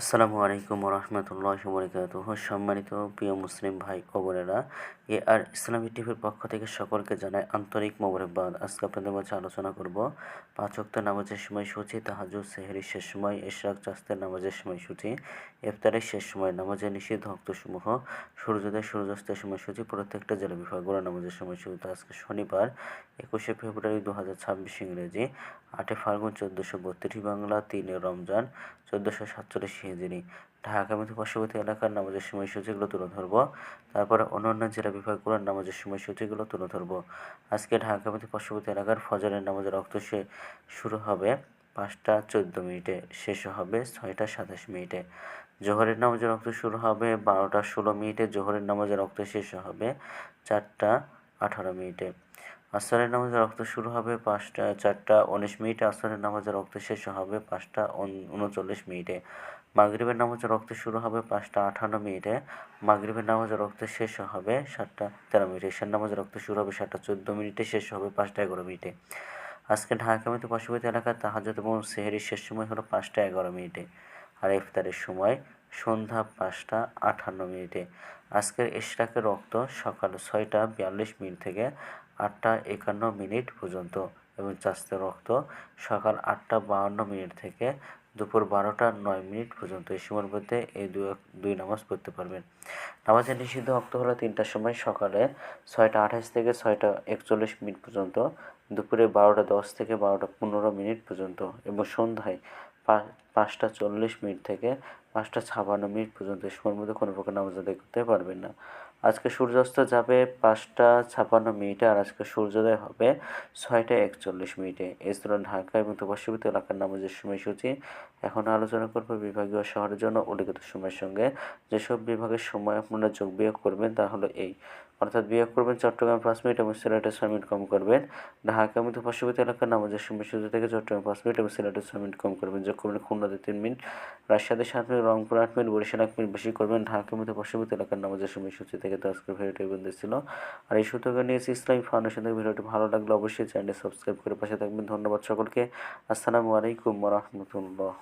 আসসালামু আলাইকুম রহমতুল্লাহ বরকাত সম্মানিত প্রিয় মুসলিম ভাই ও বোনেরা, এ আর ইসলামী টিভির পক্ষ থেকে সকলকে জানাই আন্তরিক মোবারকবাদ। আজকে আপনাদের মাঝে আলোচনা করব পাঁচ ওয়াক্ত নামাজের সময়সূচি তাহাজুদ সেহেরির শেষ সময়, এশরাক চাস্তের নামাজের সময়সূচি, ইফতারের শেষ সময়, নামাজের নিষিদ্ধ ভক্তসমূহ সূর্যোদয়, সূর্যাস্তের সময় সময়সূচি, প্রত্যেকটা জেলা বিভাগগুলো নামাজের সময়সূচি আজকে শনিবার, একুশে ফেব্রুয়ারি দু হাজার ছাব্বিশ ইংরেজি, আটে ফাল্গুন চোদ্দোশো বত্রিশ বাংলা, তিনে রমজান চোদ্দোশো সাতচল্লিশ হিজড়ি ঢাকামুখী পার্শ্ববর্তী এলাকার নামাজের সময়সূচিগুলো তুলে ধরবো। তারপরে অন্যান্য জেলা বিভাগগুলোর নামাজের সময়সূচিগুলো তুলে ধরবো। আজকে ঢাকামুখী পার্শ্ববর্তী এলাকার ফজরের নামাজের রক্ত শুরু হবে পাঁচটা চোদ্দ মিনিটে, শেষ হবে ছয়টা সাতাশ মিনিটে। জোহরের নামাজের রক্ত শুরু হবে বারোটা ষোলো মিনিটে, জোহরের নামাজের রক্ত শেষ হবে চারটা আঠারো মিনিটে। আসরের নামাজের রক্ত শুরু হবে পাঁচটা, চারটা, উনিশ মিনিটে। আসরের নামাজের রক্ত শেষ হবে পাঁচটা উনচল্লিশ মিনিটে। মাগরিবের নামাজের রক্ত শুরু হবে পাঁচটা, আঠান্ন মিনিটে। মাগরিবের নামাজের রক্ত শেষ হবে সাতটা, তেরো মিনিটে। ঈশার নামাজের রক্ত শুরু হবে সাতটা, চোদ্দ মিনিটে। শেষ হবে পাঁচটা, এগারো মিনিটে। আজকে ঢাকা মতো পার্শ্ববর্তী এলাকার তাহাজত এবং সেহেরির শেষ সময় হলো পাঁচটা, এগারো মিনিটে। আর ইফতারের সময় সন্ধ্যা পাঁচটা আটান্ন মিনিটে। আজকের ইশরাকের রক্ত সকাল ছয়টা, বিয়াল্লিশ মিনিট থেকে আটটা একান্ন মিনিট পর্যন্ত এবং চাস্তের রক্ত সকাল আটটা বাহান্ন মিনিট থেকে দুপুর বারোটা নয় মিনিট পর্যন্ত। এই সময়ের মধ্যে এই দুই নামাজ পড়তে পারবেন। নামাজের নিষিদ্ধ রক্ত হলো তিনটার সময় সকালে ছয়টা আঠাশ থেকে ছয়টা একচল্লিশ মিনিট পর্যন্ত, দুপুরে বারোটা দশ থেকে বারোটা পনেরো মিনিট পর্যন্ত এবং সন্ধ্যায় পাঁচটা চল্লিশ মিনিট থেকে পাঁচটা ছাপান্ন মিনিট পর্যন্ত সময়ের মধ্যে কোনো প্রকার নামাজ আদায় করতে পারবেন না। আজকে সূর্যাস্ত যাবে পাঁচটা ছাপান্ন মিনিটে আর আজকে সূর্যোদয় হবে ছয়টা একচল্লিশ মিনিটে। এছাড়া ঢাকা এবং পার্শ্ববর্তী এলাকার নামাজের সময়সূচি এখন আলোচনা করব বিভাগীয় শহরের জন্য উল্লিখিত সময়ের সঙ্গে। যেসব বিভাগের সময় আপনারা যোগ বিয়োগ করবেন তা হলো এই। অর্থাৎ বিয়োগ করবেন চট্টগ্রাম পাঁচ মিনিট এবং সিলেটে ছয় মিনিট কম করবেন। ঢাকা এবং পার্শ্ববর্তী এলাকার নামাজের সময়সূচি থেকে চট্টগ্রাম পাঁচ মিনিট এবং সিলেটে ছয় মিনিট কম করবেন। যোগ করবেন খুলনাতে তিন মিনিট। রাজশাহীতে সাত মিনিট, রংপুর আট মিনিট, বরিশাল এক মিনিট বেশি করবেন। ঢাকা মধ্যে পার্শ্ববর্তী এলাকার নামাজের সময়সূচি থেকে তো আজকের ভিডিওটি বন্ধু ছিল। আর এই সূত্রকে নিয়েছি ইসলামী ফাউন্ডেশন থেকে ভিডিওটি ভালো লাগলে অবশ্যই চ্যানেল সাবস্ক্রাইব করে পাশে থাকবেন। ধন্যবাদ সকলকে। আসসালামু আলাইকুম রহমতুল্লাহ।